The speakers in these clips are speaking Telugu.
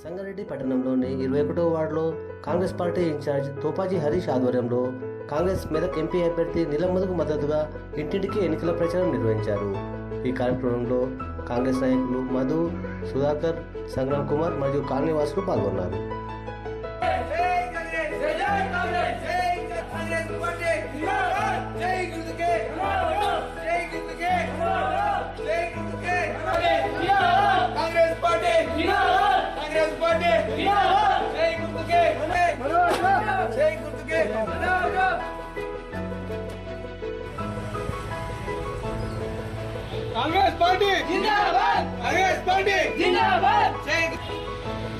సంగారెడ్డి పట్టణంలోని ఇరవై ఒకటో వార్డులో Congress party in charge Topaji Harish ఆధ్వర్యంలో కాంగ్రెస్ మెదక్ ఎంపీ అభ్యర్థి నీలమ్మదుకు మద్దతుగా ఇంటింటికి ఎన్నికల ప్రచారం నిర్వహించారు ఈ కార్యక్రమంలో కాంగ్రెస్ నాయకులు మధు సుధాకర్ సంగ్రామ్ కుమార్ మరియు కాలనీవాసులు పాల్గొన్నారు కాంగ్రెస్ పార్టీ జిందాబాద్ కాంగ్రెస్ పార్టీ జిందాబాద్ జై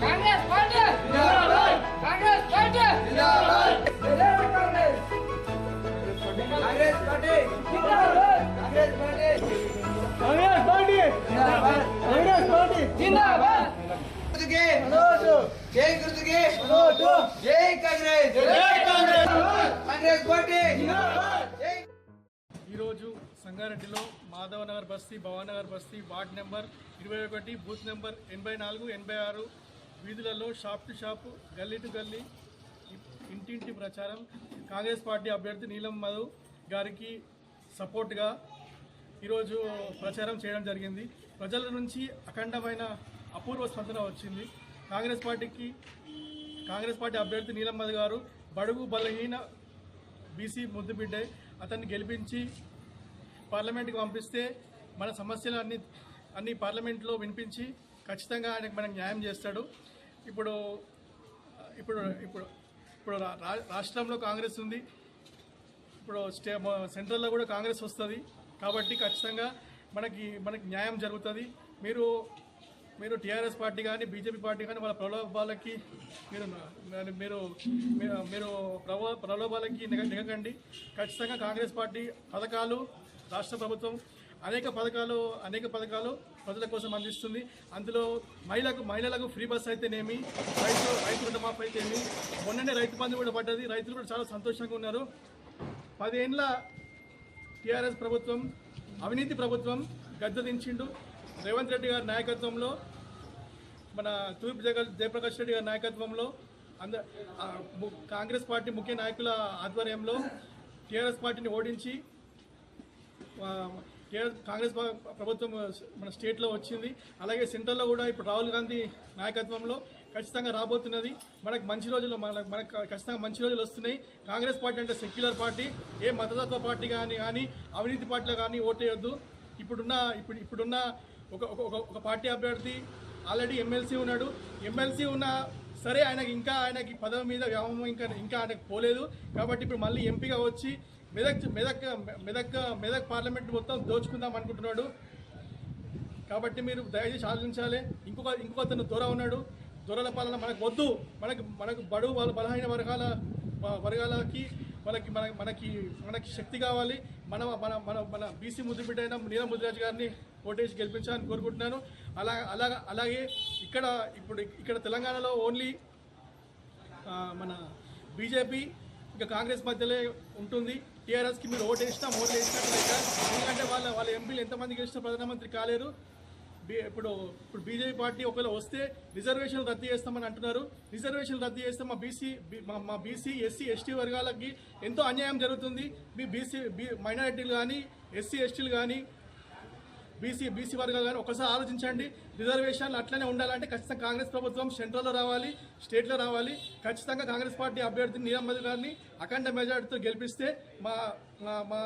కాంగ్రెస్ పార్టీ జిందాబాద్ కాంగ్రెస్ పార్టీ జిందాబాద్ జై కాంగ్రెస్ కాంగ్రెస్ పార్టీ జిందాబాద్ కాంగ్రెస్ పార్టీ కాంగ్రెస్ పార్టీ జిందాబాద్ కాంగ్రెస్ పార్టీ జిందాబాద్ గుర్తుకే జై గుర్తుకే జై కాంగ్రెస్ జై కాంగ్రెస్ కాంగ్రెస్ పార్టీ జై ఈరోజు సంగారెడ్డిలో మాధవనగర్ బస్తీ భవానగర్ బస్తీ వార్డ్ నెంబర్ ఇరవై ఒకటి బూత్ నెంబర్ ఎనభై నాలుగు ఎనభై ఆరు వీధులలో షాప్ టు షాప్ గల్లీ టు గల్లీ ఇంటింటి ప్రచారం. కాంగ్రెస్ పార్టీ అభ్యర్థి నీలం మధు గారికి సపోర్ట్గా ఈరోజు ప్రచారం చేయడం జరిగింది. ప్రజల నుంచి అఖండమైన అపూర్వ స్పందన వచ్చింది. కాంగ్రెస్ పార్టీకి కాంగ్రెస్ పార్టీ అభ్యర్థి నీలం మధు గారు బడుగు బలహీన బీసీ ముద్దుబిడ్డే అతన్ని గెలిపించి పార్లమెంట్కి పంపిస్తే మన సమస్యలు అన్ని అన్ని పార్లమెంట్లో వినిపించి ఖచ్చితంగా ఆయనకు మనకు న్యాయం చేస్తాడు. ఇప్పుడు ఇప్పుడు ఇప్పుడు ఇప్పుడు రా- రా- రాష్ట్రంలో కాంగ్రెస్ ఉంది. ఇప్పుడు స్టే సెంట్రల్లో కూడా కాంగ్రెస్ వస్తుంది. కాబట్టి ఖచ్చితంగా మనకి మనకి న్యాయం జరుగుతుంది. మీరు మీరు టీఆర్ఎస్ పార్టీ కానీ బీజేపీ పార్టీ కానీ వాళ్ళ ప్రలోభాలకి మీరు మీరు మీరు మీరు ప్రలోభాలకి నిగ నిగకండి ఖచ్చితంగా కాంగ్రెస్ పార్టీ పథకాలు రాష్ట్ర ప్రభుత్వం అనేక పథకాలు అనేక పథకాలు ప్రజల కోసం అందిస్తుంది. అందులో మహిళలకు మహిళలకు ఫ్రీ బస్ అయితేనేమి రైతు రైతు రుణమాఫీ అయితేనేమి మొన్ననే రైతు బంధు కూడా పడ్డది. రైతులు కూడా చాలా సంతోషంగా ఉన్నారు. పదేండ్ల టీఆర్ఎస్ ప్రభుత్వం అవినీతి ప్రభుత్వం గద్దె దించిండు. రేవంత్ రెడ్డి గారి నాయకత్వంలో మన తూర్పు జగ జయప్రకాష్ రెడ్డి గారి నాయకత్వంలో అంద కాంగ్రెస్ పార్టీ ముఖ్య నాయకుల ఆధ్వర్యంలో టీఆర్ఎస్ పార్టీని ఓడించి కాంగ్రెస్ ప్రభుత్వం మన స్టేట్లో వచ్చింది. అలాగే సెంట్రల్లో కూడా ఇప్పుడు రాహుల్ గాంధీ నాయకత్వంలో ఖచ్చితంగా రాబోతున్నది. మనకు మంచి రోజులు మన మనకు ఖచ్చితంగా మంచి రోజులు వస్తున్నాయి. కాంగ్రెస్ పార్టీ అంటే సెక్యులర్ పార్టీ. ఏ మతతత్వ పార్టీ కానీ కానీ అవినీతి పార్టీలో కానీ ఓటేయొద్దు ఇప్పుడున్న ఇప్పుడు ఇప్పుడున్న ఒక ఒక- ఒక ఒక పార్టీ అభ్యర్థి ఆల్రెడీ ఎమ్మెల్సీ ఉన్నాడు. ఎమ్మెల్సీ ఉన్న సరే ఆయనకి ఇంకా ఆయనకి పదవి మీద వ్యామోహం ఇంకా ఇంకా ఆయనకు పోలేదు. కాబట్టి ఇప్పుడు మళ్ళీ ఎంపీగా వచ్చి మెదక్ మెదక్ మెదక్ మెదక్ పార్లమెంట్ మొత్తం దోచుకుందాం అనుకుంటున్నాడు. కాబట్టి మీరు దయచేసి ఆలోచించాలి. ఇంకొక ఇంకొక అతను దొర ఉన్నాడు. దొరల పాలన మనకు వద్దు. మనకు మనకు బడుగు వాళ్ళ బలహీన వర్గాల వర్గాలకి మనకి మన మనకి మనకి శక్తి కావాలి. మన మన మన మన బీసీ ముద్దుబిడ్డ అయిన నీలం ముద్దురాజు గారిని ఓటేసి గెలిపించాలని కోరుకుంటున్నాను. అలా అలాగ అలాగే ఇక్కడ ఇప్పుడు ఇక్కడ తెలంగాణలో ఓన్లీ మన బీజేపీ ఇంకా కాంగ్రెస్ మధ్యలో ఉంటుంది. టీఆర్ఎస్కి మీరు ఓటు వేసినా ఓటు వేసినట్లయితే ఎందుకంటే వాళ్ళ వాళ్ళ ఎంపీలు ఎంతమంది గెలిచినా ప్రధానమంత్రి కాలేరు. ఇప్పుడు ఇప్పుడు బీజేపీ పార్టీ ఒకవేళ వస్తే రిజర్వేషన్లు రద్దు చేస్తామని అంటున్నారు. రిజర్వేషన్లు రద్దు చేస్తే మా బీసీ మా- మా బీసీ ఎస్సీ ఎస్టీ వర్గాలకి ఎంతో అన్యాయం జరుగుతుంది. మీ బీసీ బీ మైనారిటీలు కానీ ఎస్సీ ఎస్టీలు కానీ బీసీ బీసీ వర్గాలు కానీ ఒకసారి ఆలోచించండి. రిజర్వేషన్లు అట్లనే ఉండాలంటే ఖచ్చితంగా కాంగ్రెస్ ప్రభుత్వం సెంట్రల్లో రావాలి స్టేట్లో రావాలి. ఖచ్చితంగా కాంగ్రెస్ పార్టీ అభ్యర్థి నీలం మధు గారిని అఖండ మెజార్టీతో గెలిపిస్తే మా మా- మా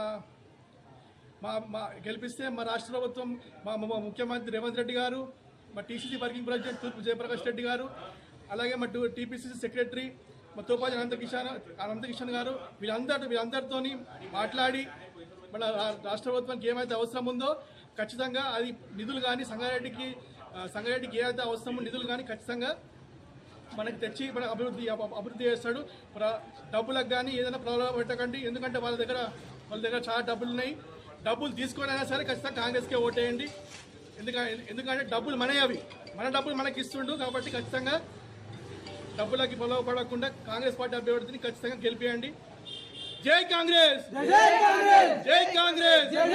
మా మా గెలిపిస్తే మా రాష్ట్ర ప్రభుత్వం మా ముఖ్యమంత్రి రేవంత్ రెడ్డి గారు మా టీసీసీ వర్కింగ్ ప్రెసిడెంట్ తూర్పు జయప్రకాష్ రెడ్డి గారు అలాగే మా టీపీసీసీ సెక్రటరీ మా తోపాజీ అనంతకిషన్ అనంతకిషన్ గారు వీళ్ళందరూ వీళ్ళందరితో మాట్లాడి మన రా- రాష్ట్ర ప్రభుత్వానికి ఏమైతే అవసరం ఉందో ఖచ్చితంగా అది నిధులు కానీ సంగారెడ్డికి సంగారెడ్డికి ఏదైతే అవసరమో నిధులు కానీ ఖచ్చితంగా మనకి తెచ్చి మన అభివృద్ధి అభ- అభివృద్ధి చేస్తాడు. ప్ర- డబ్బులకు కానీ ఏదైనా ప్రలోభ పెట్టకండి. ఎందుకంటే వాళ్ళ దగ్గర వాళ్ళ దగ్గర చాలా డబ్బులు ఉన్నాయి. డబ్బులు తీసుకొనైనా సరే ఖచ్చితంగా కాంగ్రెస్కే ఓటేయండి. ఎందుకంటే ఎందుకంటే డబ్బులు మనవి అవి. మన డబ్బులు మనకి ఇస్తుండు కాబట్టి ఖచ్చితంగా డబ్బులకి ప్రలోభపడకుండా కాంగ్రెస్ పార్టీ అభ్యర్థిని ఖచ్చితంగా గెలిపియండి. జై కాంగ్రెస్! జై కాంగ్రెస్! జై కాంగ్రెస్! జై కాంగ్రెస్